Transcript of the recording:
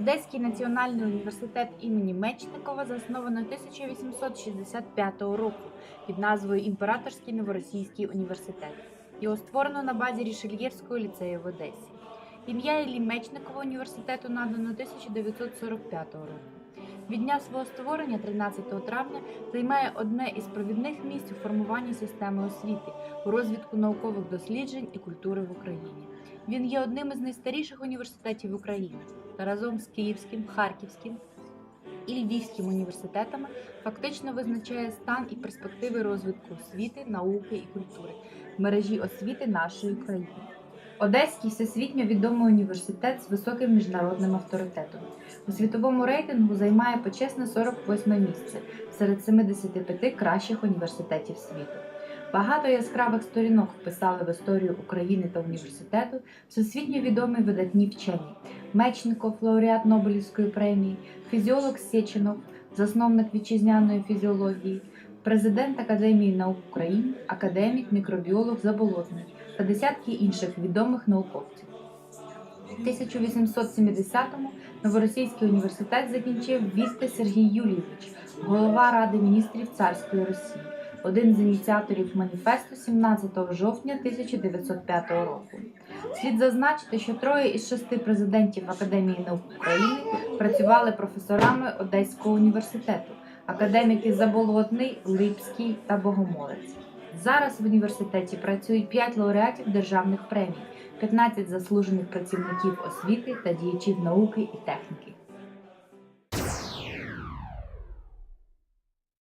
Одеський національний університет імені Мечникова засновано 1865 року під назвою Імператорський новоросійський університет. Його створено на базі Рішельєвського ліцею в Одесі. Ім'я Іллі Мечникова університету надано 1945 року. Від дня свого створення, 13 травня, займає одне із провідних місць у формуванні системи освіти, у розвитку наукових досліджень і культури в Україні. Він є одним із найстаріших університетів України разом з Київським, Харківським і Львівським університетами фактично визначає стан і перспективи розвитку освіти, науки і культури в мережі освіти нашої країни. Одеський всесвітньо відомий університет з високим міжнародним авторитетом. У світовому рейтингу займає почесне 48 місце серед 75 кращих університетів світу. Багато яскравих сторінок вписали в історію України та університету всесвітньо відомі видатні вчені Мечников, лауреат Нобелівської премії, фізіолог Сєчинов, засновник вітчизняної фізіології, президент Академії наук України, академік, мікробіолог Заболотний та десятки інших відомих науковців. У 1870-му Новоросійський університет закінчив Вісти Сергій Юлійович, голова Ради міністрів царської Росії, один з ініціаторів маніфесту 17 жовтня 1905 року. Слід зазначити, що троє із шести президентів Академії наук України працювали професорами Одеського університету, академіки Заболотний, Липський та Богомолець. Зараз в університеті працюють 5 лауреатів державних премій, 15 заслужених працівників освіти та діячів науки і техніки.